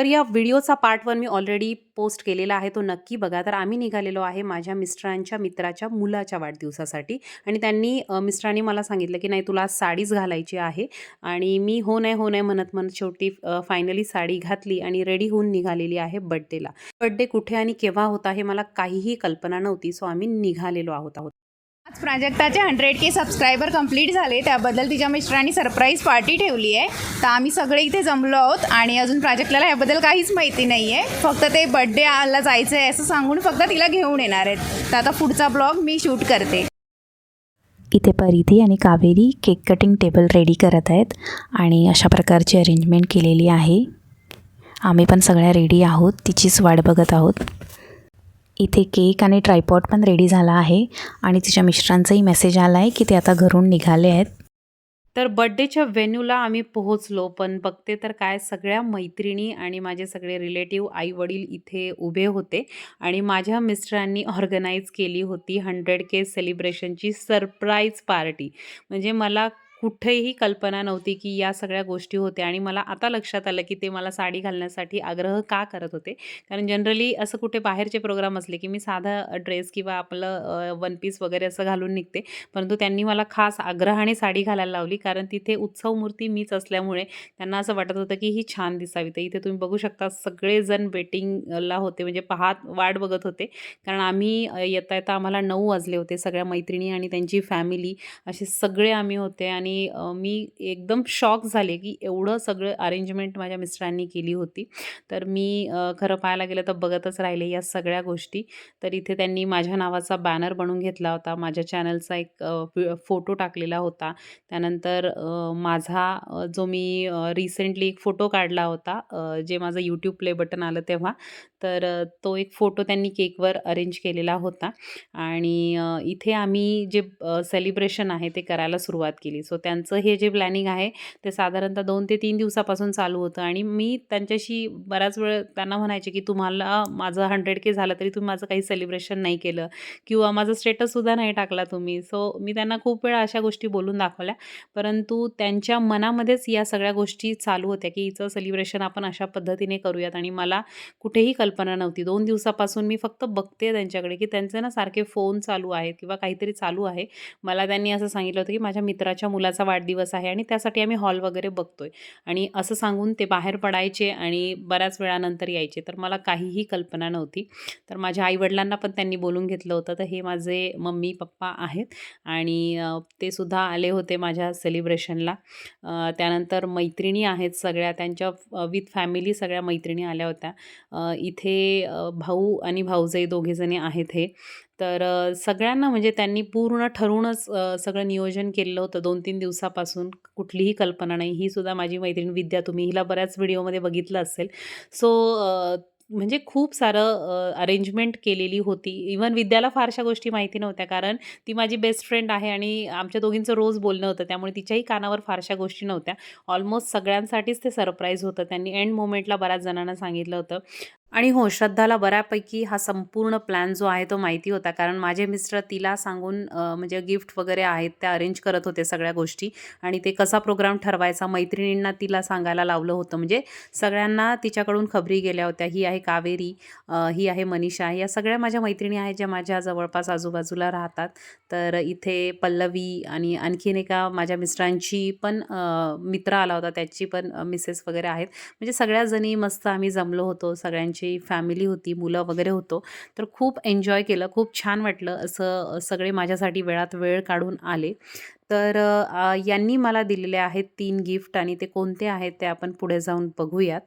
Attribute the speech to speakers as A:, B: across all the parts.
A: तर या व्हिडिओचा पार्ट वन मी ऑलरेडी पोस्ट केलेला आहे तो नक्की बघा. तर आम्ही निघालेलो आहे माझ्या मिस्टरांच्या मित्राच्या मुलाच्या वाढदिवसासाठी आणि त्यांनी मिस्टरांनी मला सांगितलं की नाही तुला साडीच घालायची आहे आणि मी हो नाही हो नाही म्हणत म्हणत शेवटी फायनली साडी घातली आणि रेडी होऊन निघालेली आहे बड्डेला बड्डे कुठे आणि केव्हा होता हे मला काहीही कल्पना नव्हती सो आम्ही निघालेलो आहोत आहोत.
B: आज प्राजक्ताचे हंड्रेड के सबस्क्रायबर कंप्लीट झाले. त्याबद्दल तिच्या मिस्टरांनी सरप्राईज पार्टी ठेवली आहे. तर आम्ही सगळे इथे जमलो आहोत आणि अजून प्राजक्ताला याबद्दल काहीच माहिती नाही आहे फक्त ते बड्डे आला जायचं आहे असं सांगून फक्त तिला घेऊन येणार आहेत. तर आता पुढचा ब्लॉग मी शूट करते.
C: इथे परिधी आणि Kaveri cake cutting table ready करत आहेत आणि अशा प्रकारची अरेंजमेंट केलेली आहे. आम्ही पण सगळ्या रेडी आहोत. तिचीच वाट बघत आहोत. इथे केक आणि ट्रायपॉट पण रेडी झाला आहे. आणि तिच्या मिस्टरांचाही मेसेज आला आहे की ते आता घरून निघाले आहेत.
A: तर बड्डेच्या व्हेन्यूला आम्ही पोहोचलो पण बघते तर काय सगळ्या मैत्रिणी आणि माझे सगळे रिलेटिव्ह आई वडील इथे उभे होते. आणि माझ्या मिस्टरांनी ऑर्गनाईज केली होती हंड्रेड के सेलिब्रेशनची सरप्राईज पार्टी म्हणजे मला कुठेही कल्पना नव्हती की या सगळ्या गोष्टी होत्या. आणि मला आता लक्षात आलं की ते मला साडी घालण्यासाठी आग्रह का करत होते. कारण जनरली असं कुठे बाहेरचे प्रोग्राम असले की मी साधा ड्रेस किंवा आपलं वन पीस वगैरे असं घालून निघते. परंतु त्यांनी मला खास आग्रहाने साडी घालायला लावली. कारण तिथे उत्सव मूर्ती मीच असल्यामुळे त्यांना असं वाटत होतं की ही छान दिसावी. तर इथे तुम्ही बघू शकता सगळेजण वेटिंगला होते. म्हणजे पाहत वाट बघत होते. कारण आम्ही येता येता आम्हाला नऊ वाजले होते सगळ्या मैत्रिणी आणि त्यांची फॅमिली. असे सगळे आम्ही होते आणि आणि मी एकदम शॉक झाले की एवढं सगळं अरेंजमेंट माझ्या मिस्टरांनी केली होती. तर मी खरं पाहायला गेलं तर बघतच राहिले या सगळ्या गोष्टी. तर इथे त्यांनी माझ्या नावाचा बॅनर बनवून घेतला होता. माझ्या चॅनलचा एक फोटो टाकलेला होता. त्यानंतर माझा जो मी रिसेंटली एक फोटो काढला होता जे माझं यूट्यूब प्ले बटन आलं तेव्हा तर तो एक फोटो त्यांनी केकवर अरेंज केलेला होता. आणि इथे आम्ही जे सेलिब्रेशन आहे ते करायला सुरुवात केली. सो त्यांचं हे जे प्लॅनिंग आहे ते साधारणतः दोन ते तीन दिवसापासून चालू होतं. आणि मी त्यांच्याशी बराच वेळ त्यांना म्हणायचे की तुम्हाला माझं हंड्रेड के झालं तरी तुम्ही माझं काही सेलिब्रेशन नाही केलं किंवा माझं स्टेटससुद्धा नाही टाकला तुम्ही. सो मी त्यांना खूप वेळा अशा गोष्टी बोलून दाखवल्या. परंतु त्यांच्या मनामध्येच या सगळ्या गोष्टी चालू होत्या की हिचं सेलिब्रेशन आपण अशा पद्धतीने करूयात. आणि मला कुठेही कल्पना नव्हती. दोन दिवसापासून मी फक्त बघते त्यांच्याकडे की त्यांचे ना सारखे फोन चालू आहेत किंवा काहीतरी चालू आहे. मला त्यांनी असं सांगितलं होतं की माझ्या मित्राच्या मुला मुलाचा वाढदिवस आहे आणि त्यासाठी आम्ही हॉल वगैरे बघतोय. आणि असं सांगून ते बाहेर पडायचे आणि बऱ्याच वेळानंतर यायचे. तर मला काहीही कल्पना नव्हती. तर माझ्या आईवडिलांना पण त्यांनी बोलून घेतलं होतं. तर हे माझे मम्मी पप्पा आहेत. आणि ते सुद्धा आले होते माझ्या सेलिब्रेशनला त्यानंतर मैत्रिणी आहेत सगळ्या. त्यांच्या विथ फॅमिली सगळ्या मैत्रिणी आल्या होत्या. इथे भाऊ आणि भाऊजाई दोघेजणी आहेत हे. तर सगळ्यांना म्हणजे त्यांनी पूर्ण ठरवूनच सगळं नियोजन केलेलं होतं दोन तीन दिवसापासून. कुठलीही कल्पना नाही. ही सुद्धा माझी मैत्रीण विद्या तुम्ही हिला बऱ्याच व्हिडिओमध्ये बघितलं असेल. सो म्हणजे खूप सारं अरेंजमेंट केलेली होती. इवन विद्याला फारशा गोष्टी माहिती नव्हत्या. कारण ती माझी बेस्ट फ्रेंड आहे आणि आमच्या दोघींचं रोज बोलणं होतं. त्यामुळे तिच्याही कानावर फारशा गोष्टी नव्हत्या. ऑलमोस्ट सगळ्यांसाठीच ते सरप्राईज होतं. त्यांनी एंड मोमेंटला बऱ्याच जणांना सांगितलं होतं. आणि हो श्रद्धाला बऱ्यापैकी हा संपूर्ण प्लॅन जो आहे तो माहिती होता. कारण माझे मिस्टर तिला सांगून म्हणजे गिफ्ट वगैरे आहेत त्या अरेंज करत होते सगळ्या गोष्टी. आणि ते कसा प्रोग्राम ठरवायचा मैत्रिणींना तिला सांगायला लावलं होतं. म्हणजे सगळ्यांना तिच्याकडून खबरी गेल्या होत्या. ही आहे कावेरी ही आहे मनीषा. या सगळ्या माझ्या मैत्रिणी आहेत ज्या माझ्या जवळपास आजूबाजूला राहतात. तर इथे पल्लवी आणि आणखीन एका माझ्या मिस्टरांची पण मित्र आला होता. त्याची पण मिसेस वगैरे आहेत. म्हणजे सगळ्या जणी मस्त आम्ही जमलो होतो सगळ्यांची. फॅमिली होती मुलं वगैरे होतो तर खूप एन्जॉय केलं खूप छान वाटलं असं सगळे माझ्यासाठी वेळात वेळ काढून आले. तर यांनी मला दिलेले आहेत तीन गिफ्ट आणि ते कोणते आहेत ते आपण पुढे जाऊन बघूयात.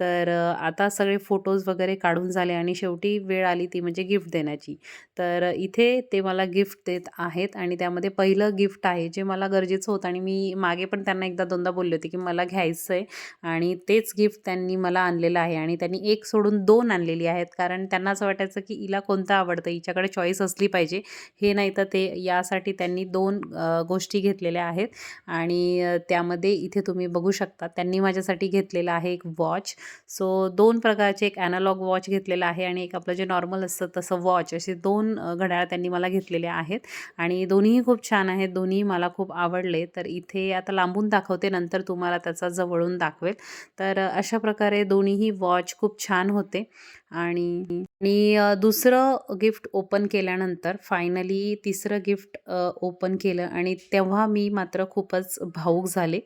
A: तर आता सगळे फोटोज वगैरे काढून झाले आणि शेवटी वेळ आली ती म्हणजे गिफ्ट देण्याची. तर इथे ते मला गिफ्ट देत आहेत आणि त्यामध्ये पहिलं गिफ्ट आहे जे मला गरजेचं होतं आणि मी मागे पण त्यांना एकदा दोनदा बोलले होते की मला घ्यायचं आहे आणि तेच गिफ्ट त्यांनी मला आणलेलं आहे आणि त्यांनी एक सोडून दोन आणलेली आहेत. कारण त्यांना असं वाटायचं की हिला कोणतं आवडतं? हिच्याकडे चॉईस असली पाहिजे. हे नाही तर ते यासाठी त्यांनी दोन गोष्ट गोष्टी गोष्टी घेतलेल्या आहेत. आणि त्यामध्ये इथे तुम्ही बघू शकता त्यांनी माझ्यासाठी घेतलेलं आहे एक वॉच. सो दोन प्रकारचे एक ॲनालॉग वॉच घेतलेलं आहे आणि एक आपलं जे नॉर्मल असतं तसं वॉच. असे दोन घड्याळ त्यांनी मला घेतलेले आहेत. आणि दोन्हीही खूप छान आहेत दोन्ही मला खूप आवडले. तर इथे आता लांबून दाखवते नंतर तुम्हाला त्याचा जवळून दाखवेल. तर अशा प्रकारे दोन्हीही वॉच खूप छान होते. आणि आणि अ, दुसरं गिफ्ट ओपन केल्यानंतर फायनली तिसरं गिफ्ट ओपन केलं आणि तेव्हा मी मात्र खूपच भावूक झाले.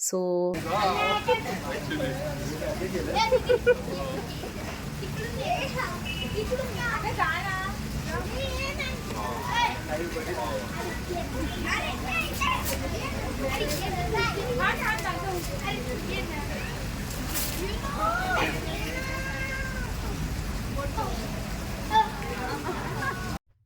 A: So Oh.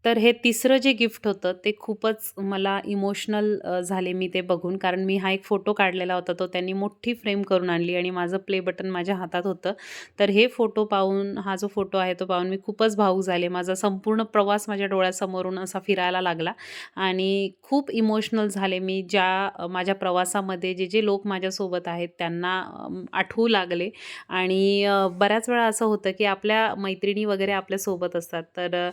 A: तर हे तिसरं जे गिफ्ट होतं ते खूपच मला इमोशनल झाले मी ते बघून. कारण मी हा एक फोटो काढलेला होता तो त्यांनी मोठी फ्रेम करून आणली आणि माझं प्ले बटन माझ्या हातात होतं. तर हे फोटो पाहून हा जो फोटो आहे तो पाहून मी खूपच भावूक झाले. माझा संपूर्ण प्रवास माझ्या डोळ्यासमोरून असा फिरायला लागला आणि खूप इमोशनल झाले मी. ज्या माझ्या प्रवासामध्ये जे जे लोक माझ्यासोबत आहेत त्यांना आठवू लागले. आणि बऱ्याच वेळा असं होतं की आपल्या मैत्रिणी वगैरे आपल्यासोबत असतात. तर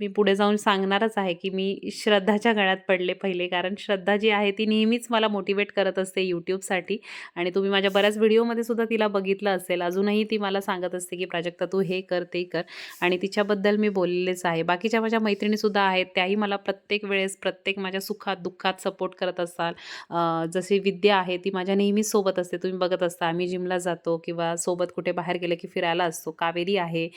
A: मी पुढे जाऊन सांगणारच आहे की मी श्रद्धाच्या गळ्यात पडले पहिले. कारण श्रद्धा जी आहे ती नेहमीच मला मोटिवेट करत असते यूट्यूबसाठी आणि तुम्ही माझ्या बऱ्याच व्हिडिओमध्ये सुद्धा तिला बघितलं असेल. अजूनही ती मला सांगत असते की प्राजक्ता तू हे कर ते कर. आणि तिच्याबद्दल मी बोललेलेच आहे. बाकीच्या माझ्या मैत्रिणीसुद्धा आहेत. त्याही मला प्रत्येक वेळेस प्रत्येक माझ्या सुखात दुःखात सपोर्ट करत असाल. जशी विद्या आहे ती माझ्या नेहमीच सोबत असते. तुम्ही बघत असता आम्ही जिमला जातो किंवा सोबत कुठे बाहेर गेलं की फिरायला असतो. कावेरी आहे.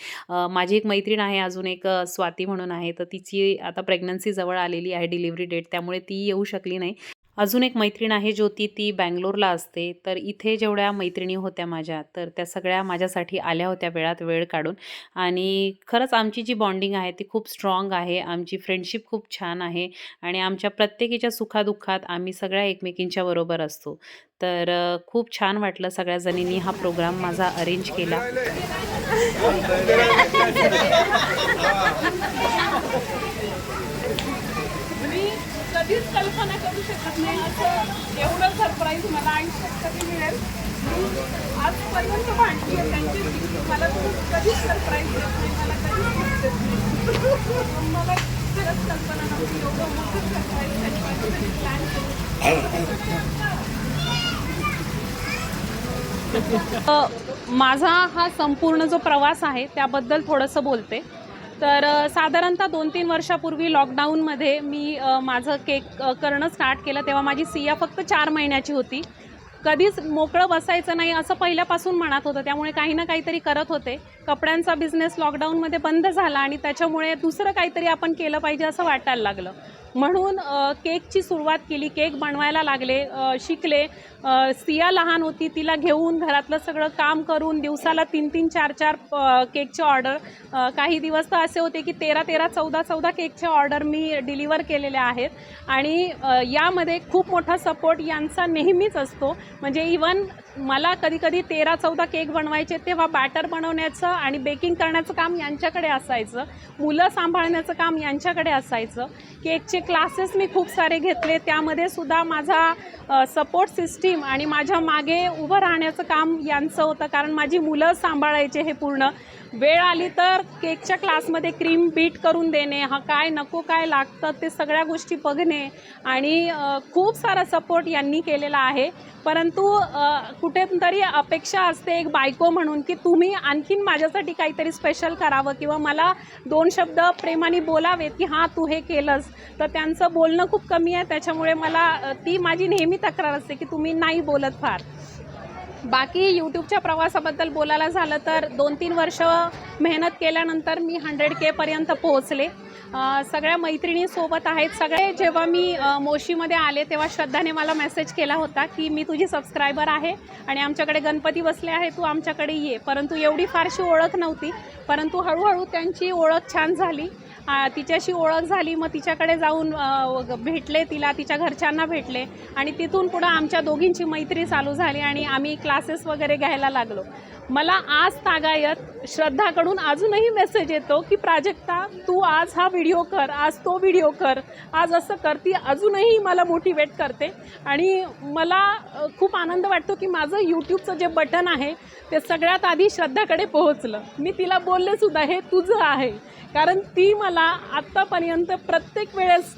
A: माझी एक मैत्रीण आहे अजून एक स्वाती म्हणून आहे. तर तिची आता प्रेग्नन्सी जवळ आलेली आहे डिलिव्हरी डेट त्यामुळे ती येऊ शकली नाही. अजून एक मैत्रीण आहे ज्योती ती बँगलोरला असते. तर इथे जेवढ्या मैत्रिणी होत्या माझ्या तर त्या सगळ्या माझ्यासाठी आल्या होत्या वेळात वेळ काढून. आणि खरंच आमची जी बॉन्डिंग आहे ती खूप स्ट्रॉंग आहे. आमची फ्रेंडशिप खूप छान आहे. आणि आमच्या प्रत्येकीच्या सुखादुःखात आम्ही सगळ्या एकमेकींच्या बरोबर असतो. तर खूप छान वाटलं सगळ्या जणींनी हा प्रोग्राम माझा अरेंज केला.
D: कधीच कल्पना करू शकत नाही. असं एवढं सरप्राईज मला आयुष्यात कधी मिळेल? मी आजपर्यंत भांडली आहे त्यांची मला कधीच सरप्राईज देत नाही. मला कधीच gift देत नाही मला खरंच कल्पना नव्हती. एवढं मोठं सरप्राईज त्यांनी माझ्यासाठी प्लॅन केलं.
A: माझा हा संपूर्ण जो प्रवास आहे त्याबद्दल थोडंसं बोलते. तर साधारणतः दोन तीन वर्षापूर्वी लॉकडाऊनमध्ये मी माझं केक करणं स्टार्ट केलं तेव्हा माझी सिया फक्त चार महिन्याची होती. कधीच मोकळं बसायचं नाही असं पहिल्यापासून म्हणत होतं. त्यामुळे काही ना काहीतरी करत होते. कपड्यांचा बिझनेस लॉकडाऊनमध्ये बंद झाला आणि त्याच्यामुळे दुसरं काहीतरी आपण केलं पाहिजे असं वाटायला लागलं. म्हणून केकची सुरुवात केली. केक बनवायला लागले शिकले. सिया लहान होती तिला घेऊन घरातलं सगळं काम करून दिवसाला तीन तीन चार चार केकचे ऑर्डर. काही दिवस तर असे होते की तेरा तेरा चौदा चौदा केकचे ऑर्डर मी डिलिव्हर केलेले आहेत. आणि यामध्ये खूप मोठा सपोर्ट यांचा नेहमीच असतो. म्हणजे इवन मला कधी कधी तेरा चौदा केक बनवायचे तेव्हा बॅटर बनवण्याचं आणि बेकिंग करण्याचं काम यांच्याकडे असायचं. मुलं सांभाळण्याचं काम यांच्याकडे असायचं. केकचे क्लासेस मी खूप सारे घेतले. त्यामध्ये सुद्धा माझा सपोर्ट सिस्टीम आणि माझ्या मागे उभं राहण्याचं काम यांचं होतं. कारण माझी मुलं सांभाळायचे हे पूर्ण. वेळ आली तर केकच्या क्लासमध्ये क्रीम बीट करून देणे हा काय नको काय लागतं ते सगळ्या गोष्टी बघणे आणि खूप सारा सपोर्ट यांनी केलेला आहे. परंतु कुठेतरी अपेक्षा असते एक बायको म्हणून की तुम्ही आणखीन माझ्यासाठी काहीतरी स्पेशल करावं किंवा मला दोन शब्द प्रेमाने बोलावेत की हां तू हे केलंस. तर त्यांचं बोलणं खूप कमी आहे त्याच्यामुळे मला ती माझी नेहमी तक्रार असते की तुम्ही नाही बोलत फार. बाकी यूट्यूबच्या प्रवासाबद्दल बोलायला झालं तर दोन तीन वर्ष मेहनत केल्यानंतर मी हंड्रेड केपर्यंत पोहोचले. सगळ्या मैत्रिणीसोबत आहेत. सगळे जेव्हा मी मोशीमध्ये आले तेव्हा श्रद्धाने मला मेसेज केला होता की मी तुझी सबस्क्रायबर आहे आणि आमच्याकडे गणपती बसले आहे तू आमच्याकडे ये. परंतु एवढी फारशी ओळख नव्हती. परंतु हळूहळू त्यांची ओळख छान झाली. तिच्याशी ओळख झाली मग तिच्याकडे जाऊन भेटले तिला तिच्या घरच्यांना भेटले आणि तिथून पुढं आमच्या दोघींची मैत्री चालू झाली आणि आम्ही क्लासेस वगैरे घ्यायला लागलो.
D: मला आज तागायत श्रद्धाकडून अजूनही मेसेज येतो की प्राजक्ता तू आज हा व्हिडिओ कर आज तो व्हिडिओ कर. आज असं कर ती अजूनही मला मोटिवेट करते. आणि मला खूप आनंद वाटतो की माझं यूट्यूबचं जे बटन आहे ते सगळ्यात आधी श्रद्धाकडे पोहोचलं. मी तिला बोलले सुद्धा हे तुझं आहे. कारण ती मला आत्तापर्यंत प्रत्येक वेळेस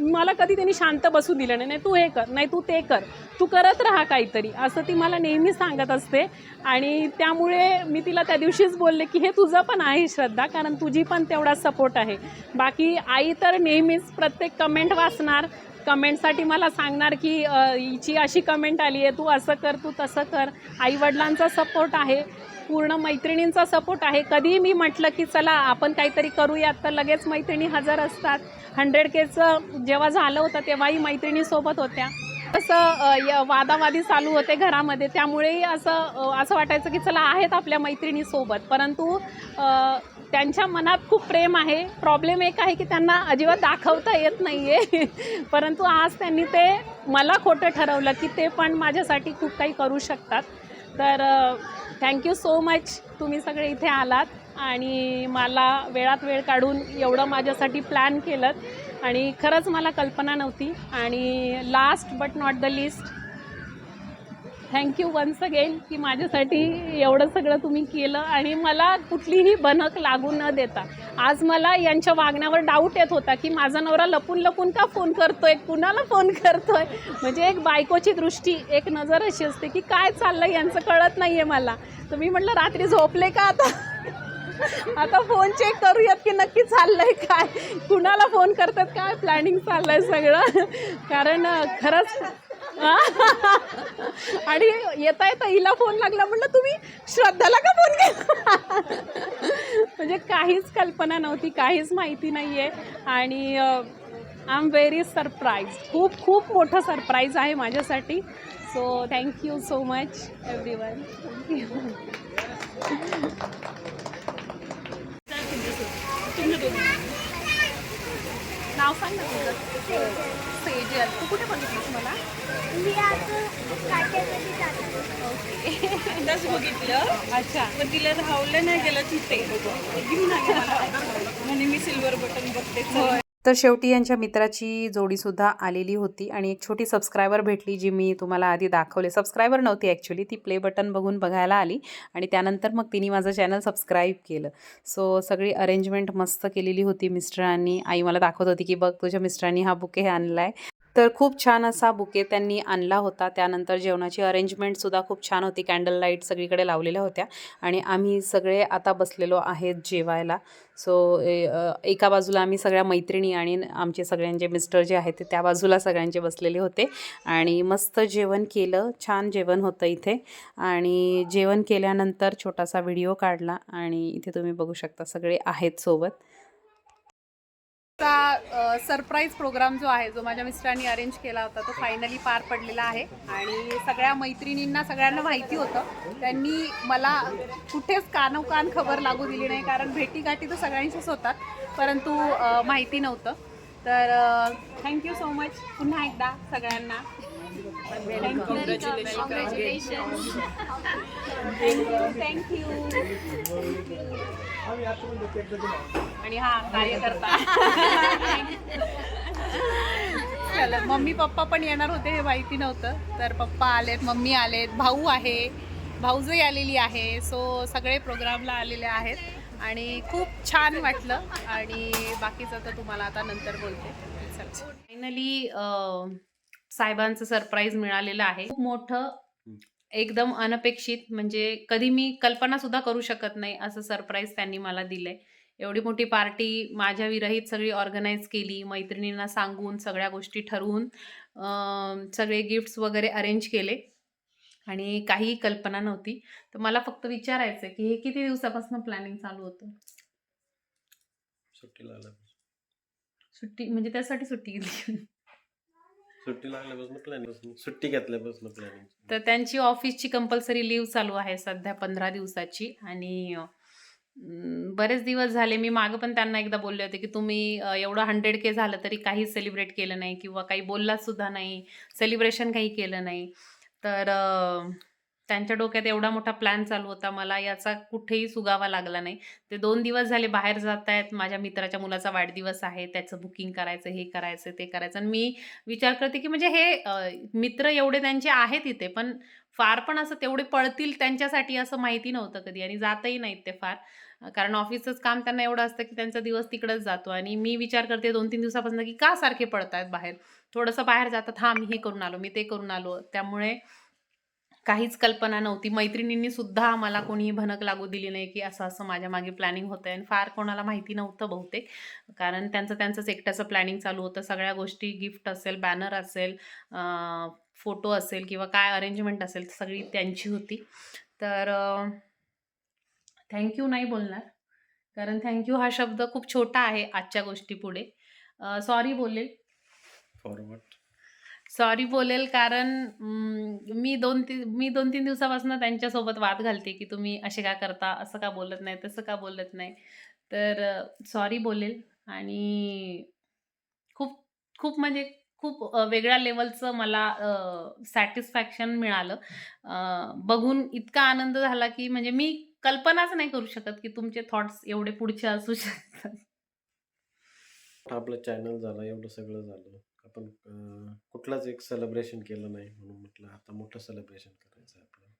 D: मला कधी त्यांनी शांत बसू दिलं नाही. नाही तू हे कर. नाही तू ते कर. तू करत राहा काहीतरी. असं ती मला नेहमी सांगत असते. आणि त्यामुळे मी तिला त्या दिवशीच बोलले की हे तुझं पण आहे श्रद्धा कारण तुझी पण तेवढा सपोर्ट आहे. बाकी आई तर नेहमीच प्रत्येक कमेंट वाचणार. कमेंटसाठी मला सांगणार की हिची अशी कमेंट आली आहे तू असं कर तू तसं कर. आईवडिलांचा सपोर्ट आहे. पूर्ण मैत्रिणींचा सपोर्ट आहे. कधीही मी म्हटलं की चला आपण काहीतरी करूयात. तर लगेच मैत्रिणी हजर असतात. हंड्रेड केचं जेव्हा झालं होतं तेव्हाही मैत्रिणीसोबत होत्या. असं य- वादावादी चालू होते घरामध्ये. त्यामुळेही असं असं वाटायचं की चला आहेत आपल्या मैत्रिणीसोबत परंतु त्यांच्या मनात खूप प्रेम आहे. प्रॉब्लेम एक आहे की त्यांना अजिबात दाखवता येत नाही आहे परंतु आज त्यांनी ते मला खोटं ठरवलं की ते पण माझ्यासाठी खूप काही करू शकतात. तर थँक्यू सो मच तुम्ही सगळे इथे आलात आणि मला वेळात वेळ काढून एवढं माझ्यासाठी प्लॅन केलं आणि खरंच मला कल्पना नव्हती. आणि last but not the list thank you once again की माझ्यासाठी एवढं सगळं तुम्ही केलं आणि मला कुठलीही बनक लागू न देता. आज मला यांच्या वागण्यावर डाऊट येत होता की माझा नवरा लपून लपून का फोन करतोय? कुणाला फोन करतोय? म्हणजे एक बायकोची दृष्टी एक नजर अशी असते की काय चाललं यांचं कळत नाही आहे मला. तर मी म्हटलं रात्री झोपले का आता? आता फोन चेक करूयात की नक्की चाललंय काय? कुणाला फोन करतात? काय प्लॅनिंग चाललंय सगळं? कारण खरंच आणि येता येता हिला फोन लागला म्हटलं तुम्ही श्रद्धाला का फोन केला? म्हणजे काहीच कल्पना नव्हती काहीच माहिती नाही आहे आणि आय एम व्हेरी सरप्राईज खूप खूप मोठं सरप्राईज आहे माझ्यासाठी. So thank you so much everyone thank you नाव सांग ना तुझं. सेजल तू कुठे बघितलीस मला?
E: मी आता काट्यामध्ये जाणार
D: एकदाच बघितलं. अच्छा. पण तिला राहवलं नाही गेलं तिथे. घेऊन आली मला. म्हणे मी सिल्वर बटन बघते.
A: तर शेवटी यांच्या मित्राची जोडीसुद्धा आलेली होती आणि एक छोटी सबस्क्रायबर भेटली जी मी तुम्हाला आधी दाखवले. सबस्क्रायबर नव्हती ॲक्च्युली ती प्ले बटन बघून बघायला आली आणि त्यानंतर मग तिने माझं चॅनल सबस्क्राईब केलं. सो सगळी अरेंजमेंट मस्त केलेली होती मिस्टरांनी. आई मला दाखवत होती की बघ तुझ्या मिस्टरांनी हा बुके आणला आहे तर खूप छान असा बुके त्यांनी आणला होता. त्यानंतर जेवणाची अरेंजमेंटसुद्धा खूप छान होती. कॅन्डल लाइट सगळीकडे लावलेल्या होत्या. आणि आम्ही सगळे आता बसलेलो आहेत जेवायला. सो ए- एका बाजूला आम्ही सगळ्या मैत्रिणी आणि आमचे सगळ्यांचे मिस्टर जे आहेत ते त्या बाजूला सगळ्यांचे बसलेले होते. आणि मस्त जेवण केलं. छान जेवण होतं इथे. आणि जेवण केल्यानंतर छोटासा व्हिडिओ काढला. आणि इथे तुम्ही बघू शकता सगळे आहेत सोबत.
B: सरप्राईज प्रोग्राम जो आहे जो माझ्या मिस्टरांनी अरेंज केला होता तो फायनली पार पडलेला आहे. आणि सगळ्या मैत्रिणींना सगळ्यांना माहिती होतं. त्यांनी मला कुठेच कानोकान खबर लागू दिली नाही कारण भेटीगाठी तर सगळ्यांशीच होतात परंतु माहिती नव्हतं. तर थँक्यू सो मच पुन्हा एकदा सगळ्यांना. थँक्यू आणि हा कार्यकर्ता. चला मम्मी पप्पा पण येणार होते हे माहिती नव्हतं. तर पप्पा आलेत मम्मी आलेत भाऊ आहे भाऊजही आलेली आहे. सो सगळे प्रोग्रामला आलेले आहेत. आणि खूप छान वाटलं. आणि बाकीचं तर तुम्हाला आता नंतर बोलते.
A: फायनली साहेबांचं सरप्राईज मिळालेलं आहे. खूप मोठं एकदम अनपेक्षित म्हणजे कधी मी कल्पना सुद्धा करू शकत नाही असं सरप्राईज त्यांनी मला दिलंय. एवढी मोठी पार्टी माझ्या विरहित सगळी ऑर्गनाईज केली मैत्रिणींना सांगून सगळ्या गोष्टी ठरवून सगळे गिफ्ट्स वगैरे अरेंज केले आणि काही कल्पना नव्हती. तर मला फक्त विचारायचं आहे की हे किती दिवसापासून प्लॅनिंग चालू होतं?
F: सुट्टी
A: म्हणजे त्यासाठी सुट्टी घेतली
F: सुट्टी लागल्यापासून प्लॅनिंग सुट्टी घेतल्यापासून प्लॅनिंग
A: तर त्यांची ऑफिसची कंपल्सरी लीव चालू आहे सध्या पंधरा दिवसाची. आणि बरेच दिवस झाले मी मागं पण त्यांना एकदा बोलले होते की तुम्ही एवढं हंड्रेड के झालं तरी काही सेलिब्रेट केलं नाही किंवा काही बोललात सुद्धा नाही सेलिब्रेशन काही केलं नाही. तर त्यांच्या डोक्यात एवढा मोठा प्लॅन चालू होता. मला याचा कुठेही सुगावा लागला नाही. ते दोन दिवस झाले बाहेर जात आहेत माझ्या मित्राच्या मुलाचा वाढदिवस आहे. त्याचं बुकिंग करायचं हे करायचं ते करायचं. आणि मी विचार करते की म्हणजे हे मित्र एवढे त्यांचे आहेत इथे पण फार पण असं तेवढे पळतील त्यांच्यासाठी असं माहिती नव्हतं कधी आणि जातही नाहीत ते फार. कारण ऑफिसचं काम त्यांना एवढं असतं की त्यांचा दिवस तिकडंच जातो. आणि मी विचार करते दोन तीन दिवसापासून की का सारखे पडत आहेत बाहेर? थोडंसं बाहेर जातात. हां मी हे करून आलो मी ते करून आलो. त्यामुळे काहीच कल्पना नव्हती. मैत्रिणींनी सुद्धा आम्हाला कोणीही भनक लागू दिली नाही की असं असं माझ्या मागे प्लॅनिंग होतं आणि फार कोणाला माहिती नव्हतं बहुतेक. कारण त्यांचं त्यांचंच एकट्याचं प्लॅनिंग चालू होतं. सगळ्या गोष्टी गिफ्ट असेल बॅनर असेल फोटो असेल किंवा काय अरेंजमेंट असेल सगळी त्यांची होती. तर थँक्यू नाही बोलणार. कारण थँक्यू हा शब्द खूप छोटा आहे आजच्या गोष्टीपुढे. सॉरी बोलेल.
F: फॉरवर्ड
A: सॉरी बोलेल कारण मी दोन तीन मी दोन तीन दिवसापासून त्यांच्यासोबत वाद घालते की तुम्ही असे का करता असं का बोलत नाही तसं का बोलत नाही. तर सॉरी बोलेल आणि खूप खूप म्हणजे खूप वेगळ्या लेवलचं मला सॅटिस्फॅक्शन मिळालं. बघून इतका आनंद झाला की म्हणजे मी कल्पनाच नाही करू शकत की तुमचे थॉट्स एवढे पुढचे असू शकतात.
F: आपलं चॅनल झालं एवढं सगळं झालं. आपण कुठलाच एक सेलिब्रेशन केलं नाही म्हणून म्हटलं आता मोठं सेलिब्रेशन करायचं आहे आपलं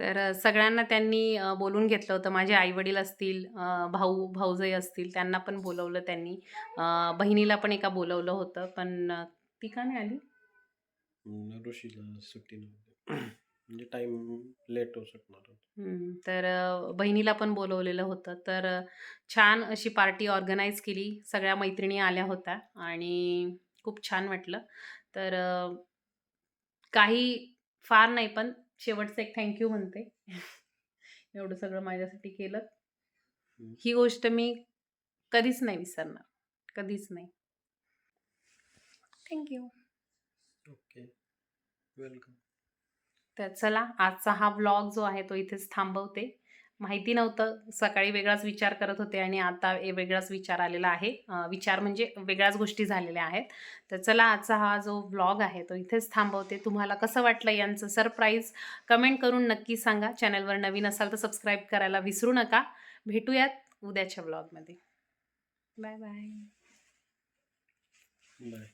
A: तर सगळ्यांना त्यांनी अ, बोलून घेतलं होतं. माझे आईवडील असतील अ, भाऊ भाऊजई असतील त्यांना पण बोलवलं त्यांनी. अ, बहिणीला पण एका बोलवलं होतं पण अ, ती का नाही आली?
F: ऋषीला सुट्टी नव्हती. म्हणजे टाइम लेट होऊ शकणार. होता.
A: हम्म, तर अ, बहिणीला पण बोलवलेलं होतं. तर अ, छान अशी पार्टी ऑर्गनाईज केली. सगळ्या मैत्रिणी आल्या होत्या आणि खूप छान वाटलं. तर अ, काही फार नाही पण शेवटचं एक थँक्यू म्हणते. एवढं सगळं माझ्यासाठी केलं.
F: हम्म.
A: ही गोष्ट मी कधीच नाही विसरणार. कधीच नाही. थँक्यू
F: ओके वेलकम
A: तर चला आजचा हा व्लॉग जो आहे तो इथेच थांबवते. माहिती नव्हतं सकाळी वेगळाच विचार करत होते आणि आता ए वेगळाच विचार आलेला आहे. विचार म्हणजे वेगळ्याच गोष्टी झालेल्या आहेत. तर चला आजचा हा जो व्लॉग आहे तो इथेच थांबवते. तुम्हाला कसं वाटलं यांचं सरप्राईज कमेंट करून नक्की सांगा. चॅनलवर नवीन असाल तर सबस्क्राईब करायला विसरू नका. भेटूयात उद्याच्या व्लॉगमध्ये बाय बाय
F: बाय